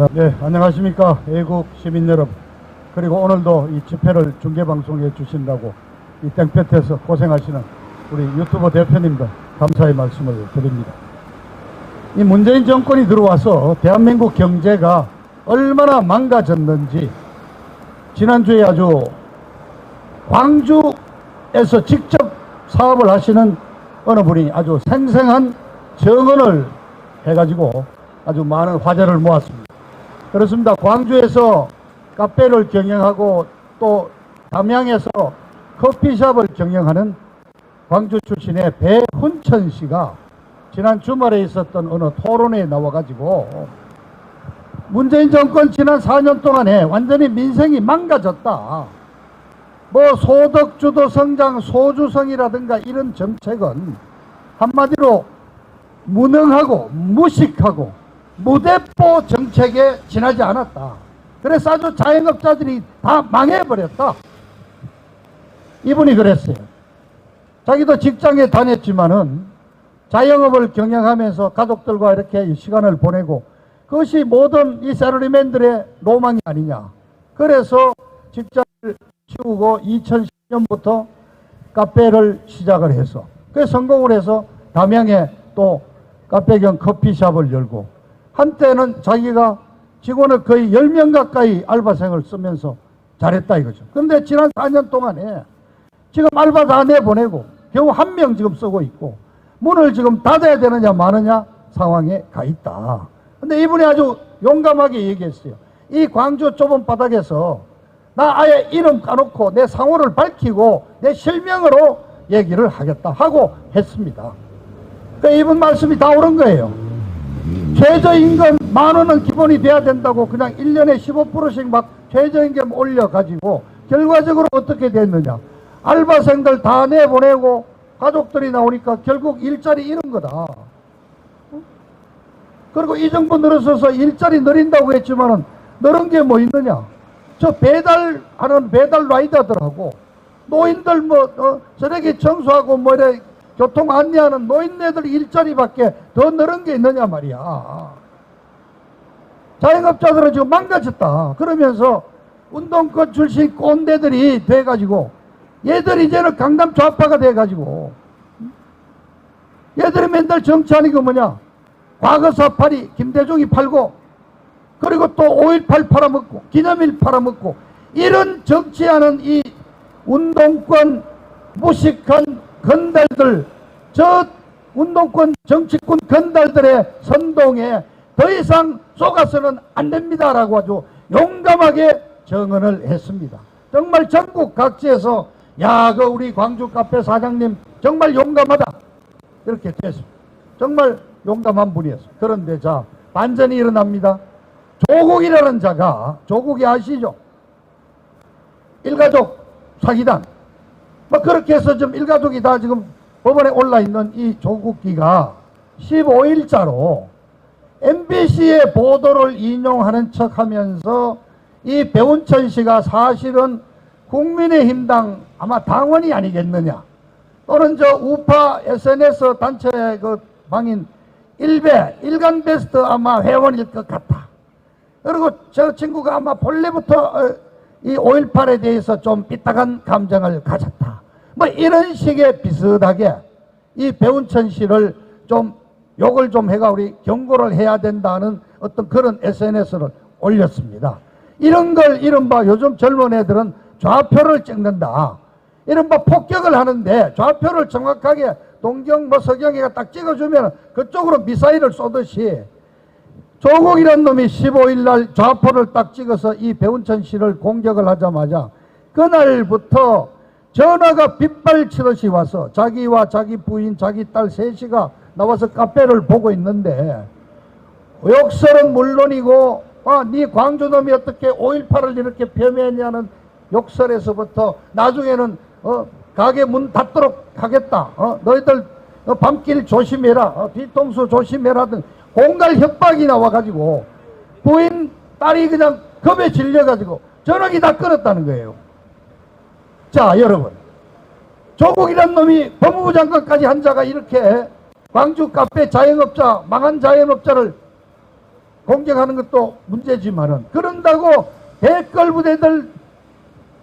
자, 네, 안녕하십니까. 애국 시민 여러분. 그리고 오늘도 이 집회를 중계방송해 주신다고 이 땡볕에서 고생하시는 우리 유튜버 대표님들 감사의 말씀을 드립니다. 이 문재인 정권이 들어와서 대한민국 경제가 얼마나 망가졌는지 지난주에 아주 광주에서 직접 사업을 하시는 어느 분이 아주 생생한 증언을 해가지고 아주 많은 화제를 모았습니다. 그렇습니다. 광주에서 카페를 경영하고 또 담양에서 커피숍을 경영하는 광주 출신의 배훈천 씨가 지난 주말에 있었던 어느 토론회에 나와가지고 문재인 정권 지난 4년 동안에 완전히 민생이 망가졌다. 뭐 소득주도 성장 소주성이라든가 이런 정책은 한마디로 무능하고 무식하고 무대포 정책에 지나지 않았다. 그래서 아주 자영업자들이 다 망해버렸다. 이분이 그랬어요. 자기도 직장에 다녔지만은 자영업을 경영하면서 가족들과 이렇게 시간을 보내고 그것이 모든 이 사라리맨들의 로망이 아니냐. 그래서 직장을 치우고 2010년부터 카페를 시작을 해서 그 성공을 해서 담양에 또 카페 겸 커피숍을 열고 한때는 자기가 직원을 거의 10명 가까이 알바생을 쓰면서 잘했다 이거죠. 그런데 지난 4년 동안에 지금 알바 다 내보내고 겨우 한 명 지금 쓰고 있고 문을 지금 닫아야 되느냐 마느냐 상황에 가 있다. 근데 이분이 아주 용감하게 얘기했어요. 이 광주 좁은 바닥에서 나 아예 이름 까놓고 내 상호를 밝히고 내 실명으로 얘기를 하겠다 하고 했습니다. 그 이분 말씀이 다 옳은 거예요. 최저임금 만 원은 기본이 돼야 된다고 그냥 1년에 15%씩 막 최저임금 올려가지고 결과적으로 어떻게 됐느냐. 알바생들 다 내보내고 가족들이 나오니까 결국 일자리 잃은 거다. 그리고 이 정부 늘어서서 일자리 늘린다고 했지만은 늘은 게 뭐 있느냐. 저 배달하는 배달 라이더들하고 노인들 뭐 어, 쓰레기 청소하고 뭐 이래 교통 안내하는 노인네들 일자리밖에 더 늘은 게 있느냐 말이야. 자영업자들은 지금 망가졌다. 그러면서 운동권 출신 꼰대들이 돼가지고 얘들 이제는 강남 좌파가 돼가지고 얘들이 맨날 정치하는 게 뭐냐 과거 사파리 김대중이 팔고 그리고 또 5.18 팔아먹고 기념일 팔아먹고 이런 정치하는 이 운동권 무식한 건달들 저 운동권 정치권 건달들의 선동에 더 이상 속아서는 안 됩니다라고 아주 용감하게 정언을 했습니다. 정말 전국 각지에서 야, 그 우리 광주 카페 사장님 정말 용감하다. 이렇게 됐습니다. 정말 용감한 분이었어요. 그런데 자, 반전이 일어납니다. 조국이라는 자가, 조국이 아시죠? 일가족 사기단. 뭐 그렇게 해서 좀 일가족이 다 지금 법원에 올라 있는 이 조국기가 15일자로 MBC의 보도를 인용하는 척 하면서 이 배운천 씨가 사실은 국민의힘당 아마 당원이 아니겠느냐. 또는 저 우파 SNS 단체 그 방인 일배, 일간 베스트 아마 회원일 것 같다. 그리고 저 친구가 아마 본래부터 어, 이 5.18에 대해서 좀 삐딱한 감정을 가졌다. 뭐 이런 식의 비슷하게 이 배운천 씨를 좀 욕을 좀 해가 우리 경고를 해야 된다는 어떤 그런 SNS를 올렸습니다. 이런 걸 이른바 요즘 젊은 애들은 좌표를 찍는다. 이른바 폭격을 하는데 좌표를 정확하게 동경 뭐 서경이가 딱 찍어주면 그쪽으로 미사일을 쏘듯이 조국이라는 놈이 15일 날 좌표를 딱 찍어서 이 배운천 씨를 공격을 하자마자 그날부터 전화가 빗발치듯이 와서 자기와 자기 부인, 자기 딸 셋이가 나와서 카페를 보고 있는데 욕설은 물론이고 아, 네 광주놈이 어떻게 5.18을 이렇게 폄훼했냐는 욕설에서부터 나중에는 어, 가게 문 닫도록 하겠다. 어, 너희들 어, 밤길 조심해라. 어, 뒤통수 조심해라 등 공갈 협박이 나와가지고 부인 딸이 그냥 겁에 질려가지고 전화기 다 끊었다는 거예요. 자 여러분 조국이란 놈이 법무부 장관까지 한 자가 이렇게 광주 카페 자영업자 망한 자영업자를 공격하는 것도 문제지만은 그런다고 대걸 부대들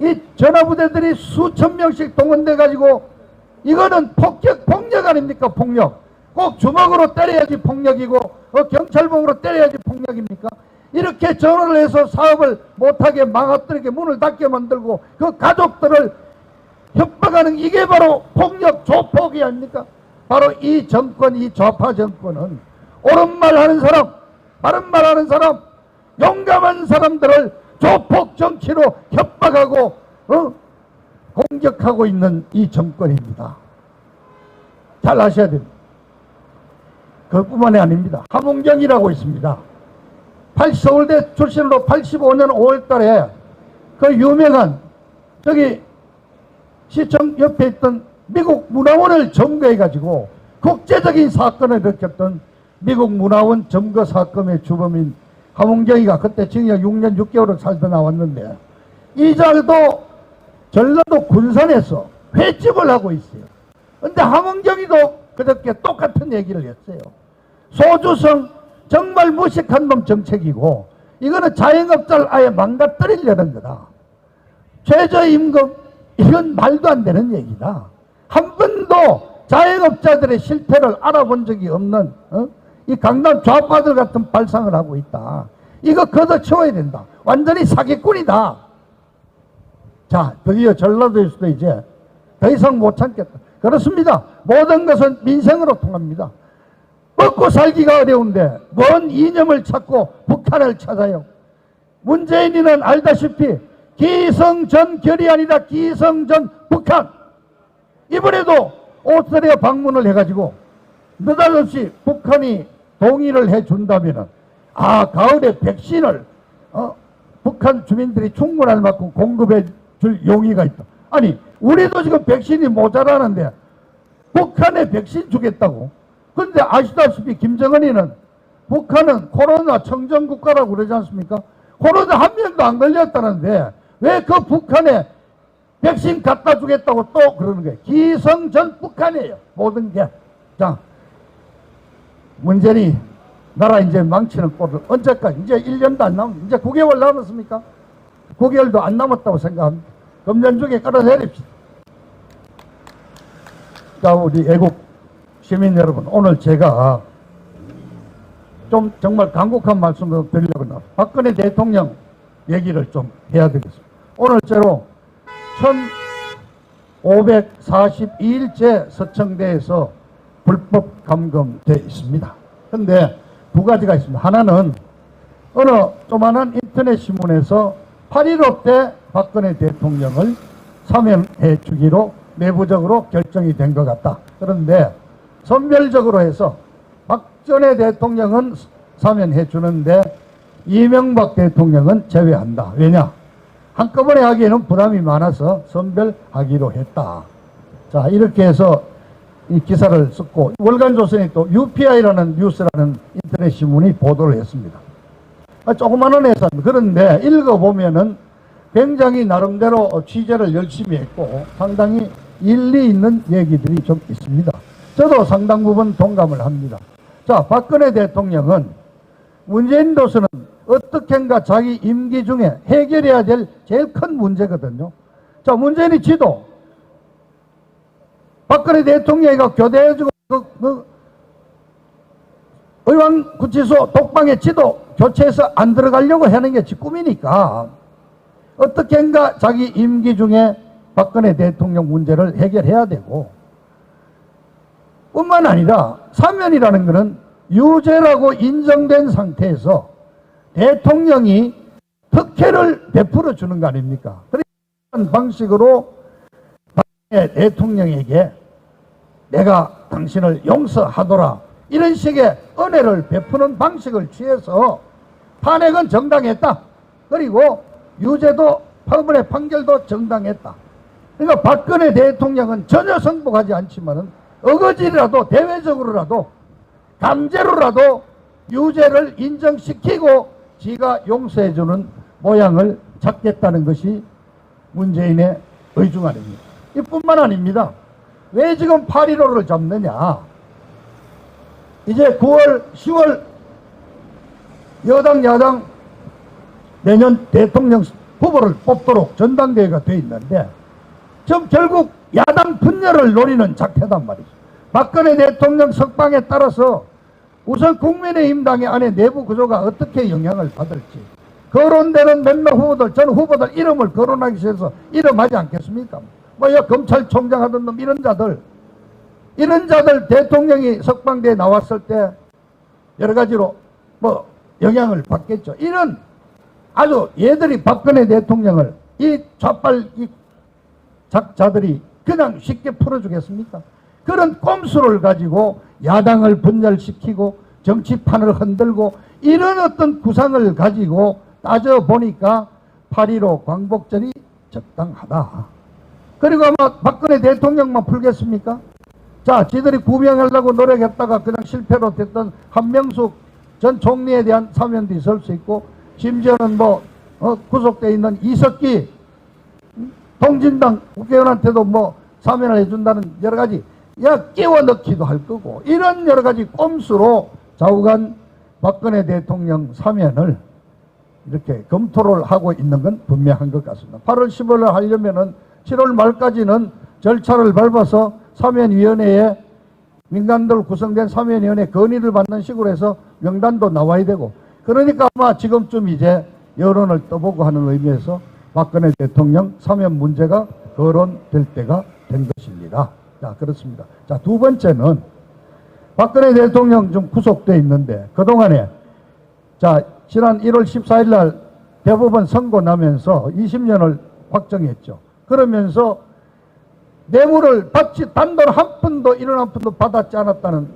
이 전화 부대들이 수천 명씩 동원돼 가지고 이거는 폭격 폭력 아닙니까 폭력 꼭 주먹으로 때려야지 폭력이고 어, 경찰봉으로 때려야지 폭력입니까 이렇게 전화를 해서 사업을 못하게 망가뜨리게 문을 닫게 만들고 그 가족들을 협박하는 이게 바로 폭력 조폭이 아닙니까 바로 이 정권 이 좌파 정권은 옳은 말 하는 사람 바른 말 하는 사람 용감한 사람들을 조폭 정치로 협박하고 어? 공격하고 있는 이 정권입니다. 잘 아셔야 됩니다. 그뿐만이 아닙니다. 함웅경이라고 있습니다. 8 서울대 출신으로 85년 5월 달에 그 유명한 저기 시청 옆에 있던 미국 문화원을 점거해 가지고 국제적인 사건을 일으켰던 미국 문화원 점거 사건의 주범인 함웅경이가 그때 징역 6년 6개월을 살다 나왔는데 이자도 전라도 군산에서 횟집을 하고 있어요. 근데 함은경이도 그렇게 똑같은 얘기를 했어요. 소주성 정말 무식한 놈 정책이고 이거는 자영업자를 아예 망가뜨리려는 거다. 최저임금 이건 말도 안 되는 얘기다. 한 번도 자영업자들의 실태를 알아본 적이 없는 어? 이 강남 좌파들 같은 발상을 하고 있다. 이거 걷어치워야 된다. 완전히 사기꾼이다. 자, 드디어 전라도에서도 이제 더 이상 못 참겠다. 그렇습니다. 모든 것은 민생으로 통합니다. 먹고 살기가 어려운데 뭔 이념을 찾고 북한을 찾아요. 문재인이는 알다시피 기성전 결이 아니다. 기성전 북한. 이번에도 오스트리아 방문을 해가지고 느닷없이 북한이 동의를 해준다면은 아 가을에 백신을 어, 북한 주민들이 충분할 만큼 공급해 줄 용의가 있다. 아니 우리도 지금 백신이 모자라는데 북한에 백신 주겠다고. 근데 아시다시피 김정은이는 북한은 코로나 청정 국가라고 그러지 않습니까? 코로나 한 명도 안 걸렸다는데 왜 그 북한에 백신 갖다 주겠다고 또 그러는 거예요. 기성전 북한이에요. 모든 게. 자, 문재인이 나라 이제 망치는 꼴을 언제까지? 이제 1년도 안 남았, 이제 9개월 남았습니까? 9개월도 안 남았다고 생각합니다. 금년 중에 끌어내립시다. 자, 우리 애국 시민 여러분, 오늘 제가 좀 정말 간곡한 말씀을 드리려고 합니다. 박근혜 대통령 얘기를 좀 해야 되겠습니다. 오늘째로 1542일째 서청대에서 불법 감금돼 있습니다. 근데 두 가지가 있습니다. 하나는 어느 조만한 인터넷 신문에서 8.15때 박근혜 대통령을 사면해 주기로 내부적으로 결정이 된 것 같다. 그런데 선별적으로 해서 박전혜 대통령은 사면해 주는데 이명박 대통령은 제외한다. 왜냐? 한꺼번에 하기에는 부담이 많아서 선별하기로 했다. 자, 이렇게 해서 이 기사를 썼고, 월간조선이 또 UPI라는 뉴스라는 인터넷 신문이 보도를 했습니다. 아, 조그마한 회사입니다. 그런데 읽어보면은 굉장히 나름대로 취재를 열심히 했고, 상당히 일리 있는 얘기들이 좀 있습니다. 저도 상당 부분 동감을 합니다. 자, 박근혜 대통령은 문재인으로서는 어떻게인가 자기 임기 중에 해결해야 될 제일 큰 문제거든요. 자, 문재인이 지도 박근혜 대통령이 교대해주고 그, 그 의왕구치소 독방의 지도 교체해서 안 들어가려고 하는 게 지 꿈이니까 어떻게인가 자기 임기 중에 박근혜 대통령 문제를 해결해야 되고 뿐만 아니라 사면이라는 것은 유죄라고 인정된 상태에서 대통령이 특혜를 베풀어 주는 거 아닙니까? 그런 방식으로 박근혜 대통령에게 내가 당신을 용서하더라 이런 식의 은혜를 베푸는 방식을 취해서 탄핵은 정당했다. 그리고 유죄도 판문의 판결도 정당했다. 그러니까 박근혜 대통령은 전혀 승복하지 않지만은 어거지라도 대외적으로라도 강제로라도 유죄를 인정시키고 지가 용서해주는 모양을 찾겠다는 것이 문재인의 의중 아닙니다. 이뿐만 아닙니다. 왜 지금 8.15를 잡느냐? 이제 9월, 10월 여당 야당 내년 대통령 후보를 뽑도록 전당대회가 돼 있는데 지금 결국 야당 분열을 노리는 작태단 말이죠. 박근혜 대통령 석방에 따라서 우선 국민의힘 당의 안에 내부 구조가 어떻게 영향을 받을지 거론되는 몇몇 후보들 전 후보들 이름을 거론하기 위해서 이름하지 않겠습니까? 뭐야 검찰총장 하던 놈 이런 자들 이런 자들 대통령이 석방돼 나왔을 때 여러 가지로 뭐 영향을 받겠죠. 이런 아주 얘들이 박근혜 대통령을 이 좌빨 이 작자들이 그냥 쉽게 풀어주겠습니까? 그런 꼼수를 가지고 야당을 분열시키고 정치판을 흔들고 이런 어떤 구상을 가지고 따져보니까 8.15 광복절이 적당하다. 그리고 아마 박근혜 대통령만 풀겠습니까? 자, 지들이 구명하려고 노력했다가 그냥 실패로 됐던 한명숙 전 총리에 대한 사면도 있을 수 있고, 심지어는 뭐, 어, 구속돼 있는 이석기, 음? 통진당 국회의원한테도 뭐, 사면을 해준다는 여러 가지, 야, 끼워 넣기도 할 거고, 이런 여러 가지 꼼수로 좌우간 박근혜 대통령 사면을 이렇게 검토를 하고 있는 건 분명한 것 같습니다. 8월 15일 하려면은 7월 말까지는 절차를 밟아서 사면위원회에 민간들 구성된 사면위원회 건의를 받는 식으로 해서 명단도 나와야 되고 그러니까 아마 지금쯤 이제 여론을 떠보고 하는 의미에서 박근혜 대통령 사면 문제가 거론될 때가 된 것입니다. 자, 그렇습니다. 자, 두 번째는 박근혜 대통령 좀 구속돼 있는데 그동안에 자, 지난 1월 14일 날 대법원 선고 나면서 20년을 확정했죠. 그러면서 뇌물을 받지 단돈 한 푼도 한 푼도 받았지 않았다는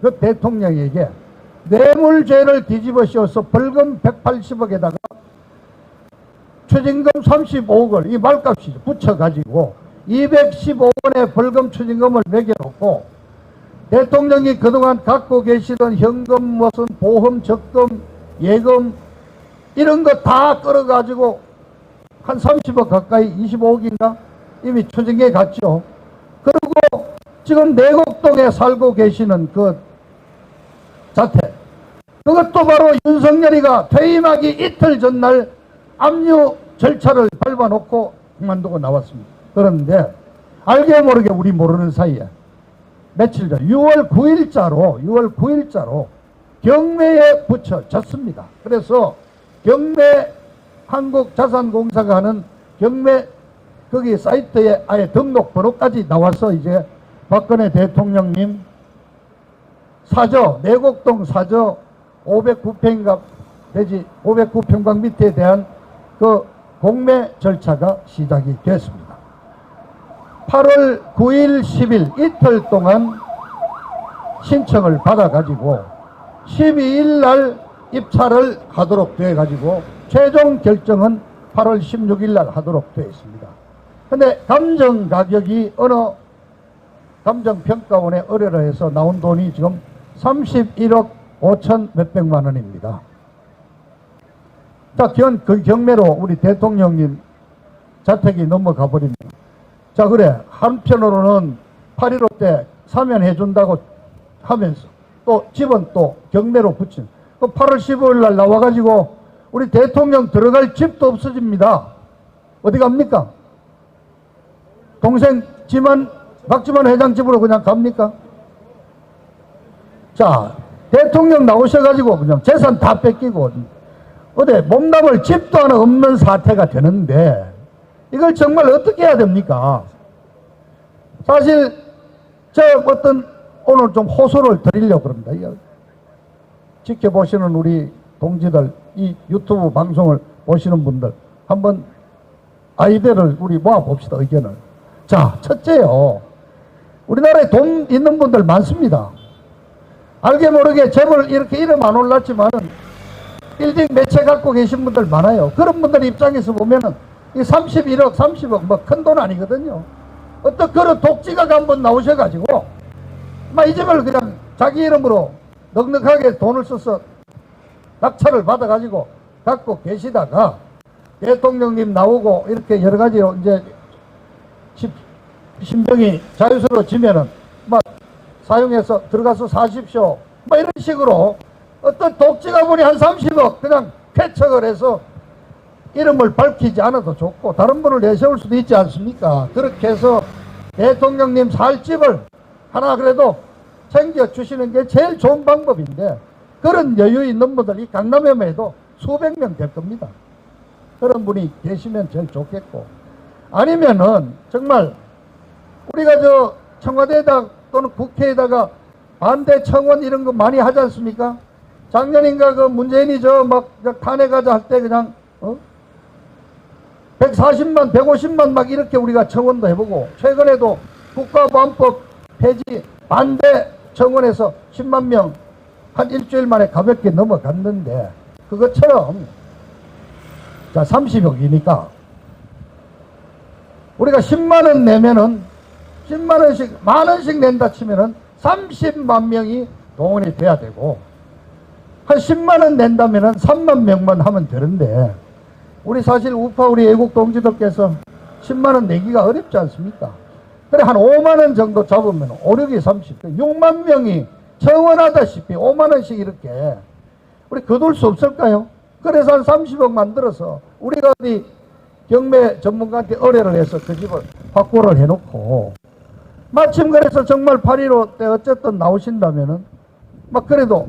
그 대통령에게 뇌물죄를 뒤집어 씌워서 벌금 180억에다가 추징금 35억을 이 말값이죠. 붙여가지고 215원의 벌금 추징금을 매겨놓고 대통령이 그동안 갖고 계시던 현금 무슨 보험 적금 예금 이런 거 다 끌어가지고 한 30억 가까이 25억인가 이미 추징해 갔죠. 그리고 지금 내곡동에 살고 계시는 그 자택 그것도 바로 윤석열이가 퇴임하기 이틀 전날 압류 절차를 밟아놓고 그만두고 나왔습니다. 그런데 알게 모르게 우리 모르는 사이에 며칠 전 6월 9일자로 6월 9일자로 경매에 붙여졌습니다. 그래서 경매 한국자산공사가 하는 경매 거기 사이트에 아예 등록번호까지 나와서 이제 박근혜 대통령님 사저 내곡동 사저 509평인가 되지 509평방 밑에 대한 그 공매 절차가 시작이 됐습니다. 8월 9일 10일 이틀 동안 신청을 받아가지고 12일 날 입찰을 하도록 돼 가지고 최종 결정은 8월 16일 날 하도록 되어 있습니다. 근데 감정 가격이 어느 감정평가원에 의뢰를 해서 나온 돈이 지금 31억 5천 몇백만 원입니다. 자, 경, 그 경매로 우리 대통령님 자택이 넘어가 버립니다. 자, 그래. 한편으로는 8.15 때 사면해준다고 하면서 또 집은 또 경매로 붙인. 그 8월 15일 날 나와가지고 우리 대통령 들어갈 집도 없어집니다. 어디 갑니까? 동생 집안, 박지원 회장 집으로 그냥 갑니까? 자, 대통령 나오셔가지고 그냥 재산 다 뺏기고 어디 몸담을 집도 하나 없는 사태가 되는데 이걸 정말 어떻게 해야 됩니까? 사실 저 어떤 오늘 좀 호소를 드리려고 합니다. 지켜보시는 우리 동지들 이 유튜브 방송을 보시는 분들 한번 아이디어를 우리 모아봅시다 의견을 자 첫째요. 우리나라에 돈 있는 분들 많습니다. 알게 모르게 재벌 이렇게 이름 안 올랐지만은 빌딩 몇채 갖고 계신 분들 많아요. 그런 분들 입장에서 보면은 이 31억 30억 뭐 큰 돈 아니거든요. 어떤 그런 독지가가 한번 나오셔가지고 막 이 집을 그냥 자기 이름으로 넉넉하게 돈을 써서 낙찰을 받아가지고 갖고 계시다가 대통령님 나오고 이렇게 여러 가지로 이제 심- 심정이 자유스러워지면은 막 사용해서 들어가서 사십시오. 뭐 이런 식으로 어떤 독지가 보니 한 30억 그냥 쾌척을 해서 이름을 밝히지 않아도 좋고 다른 분을 내세울 수도 있지 않습니까? 그렇게 해서 대통령님 살 집을 하나 그래도 챙겨주시는 게 제일 좋은 방법인데 그런 여유 있는 분들 이 강남에도 수백 명 될 겁니다. 그런 분이 계시면 제일 좋겠고 아니면은 정말 우리가 저 청와대에다 또는 국회에다가 반대 청원 이런 거 많이 하지 않습니까? 작년인가 그 문재인이 저 막 탄핵하자 할 때 그냥 어? 140만, 150만 막 이렇게 우리가 청원도 해보고 최근에도 국가보안법 폐지 반대 청원에서 10만 명 한 일주일 만에 가볍게 넘어갔는데 그것처럼 자 30억이니까 우리가 10만 원 내면은 10만 원씩 만 원씩 낸다 치면은 30만 명이 동원이 돼야 되고 한 10만 원 낸다면은 3만 명만 하면 되는데 우리 사실 우파 우리 애국 동지들께서 10만 원 내기가 어렵지 않습니까? 그래 한 5만 원 정도 잡으면 5, 6이 30, 6만 명이 청원하다시피 5만 원씩 이렇게 우리 거둘 수 없을까요? 그래서 한 30억 만들어서 우리가 어디 경매 전문가한테 의뢰를 해서 그 집을 확보를 해놓고 마침 그래서 정말 8.15 때 어쨌든 나오신다면은 막 그래도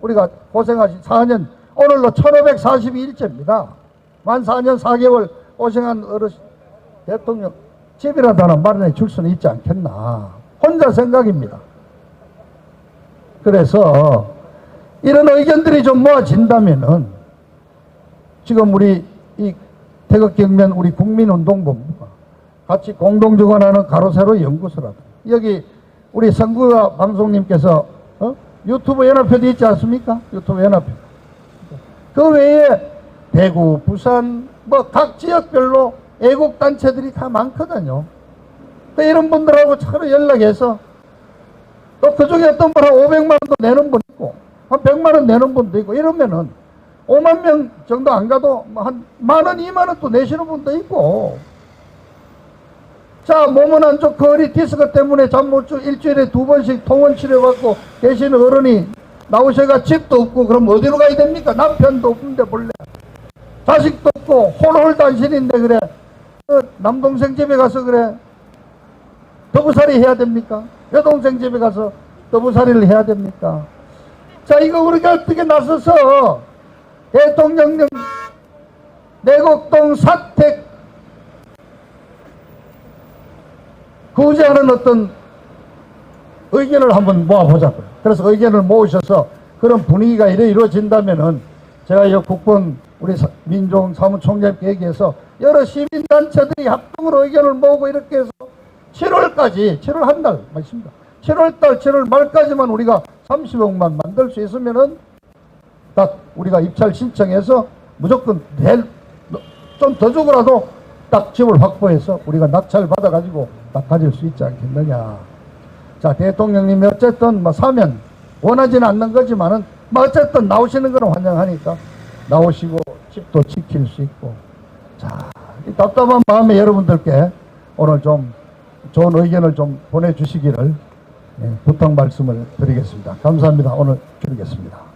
우리가 고생하신 4년 오늘로 1542일째입니다. 만 4년 4개월 고생한 어르신 대통령 집이라도 하나 마련해 줄 수는 있지 않겠나 혼자 생각입니다. 그래서 이런 의견들이 좀 모아진다면은 지금 우리 이 태극경면 우리 국민운동본부가 같이 공동 주관하는 가로세로 연구소라도 여기 우리 선구가 방송님께서 어? 유튜브 연합회도 있지 않습니까? 유튜브 연합회 그 외에 대구, 부산 뭐 각 지역별로 애국 단체들이 다 많거든요. 그 이런 분들하고 차로 연락해서 또 그중에 어떤 분한 500만 원도 내는 분 있고 한 100만 원 내는 분도 있고 이러면은 5만 명 정도 안 가도 뭐한만 원, 2만 원 또 내시는 분도 있고 자 몸은 안 좋고 허리 디스크 때문에 잠 못 주 일주일에 두 번씩 통원 치료받고 계시는 어른이 나오셔가 집도 없고 그럼 어디로 가야 됩니까? 남편도 없는데 본래 자식도 없고 홀홀단신인데 그래 어, 남동생 집에 가서 그래 더부살이 해야 됩니까? 여동생 집에 가서 더부살이를 해야 됩니까? 자 이거 우리가 어떻게 나서서 대통령령 내곡동 사택 구제하는 어떤 의견을 한번 모아보자고요. 그래서 의견을 모으셔서 그런 분위기가 이래 이루어진다면은 제가 이 국번 우리 사- 민종 사무총장님께 얘기해서 여러 시민단체들이 합동으로 의견을 모으고 이렇게 해서 7월까지 7월 한 달 맞습니다. 7월 달 7월 말까지만 우리가 30억만 만들 수 있으면은 딱 우리가 입찰 신청해서 무조건 좀더 주고라도 딱 집을 확보해서 우리가 낙찰 받아가지고 딱 가질 수 있지 않겠느냐. 자 대통령님이 어쨌든 뭐 사면 원하지는 않는 거지만은 뭐 어쨌든 나오시는 거는 환영하니까 나오시고 집도 지킬 수 있고 자 이 답답한 마음에 여러분들께 오늘 좀 좋은 의견을 좀 보내주시기를 예, 부탁 말씀을 드리겠습니다. 감사합니다. 오늘 드리겠습니다.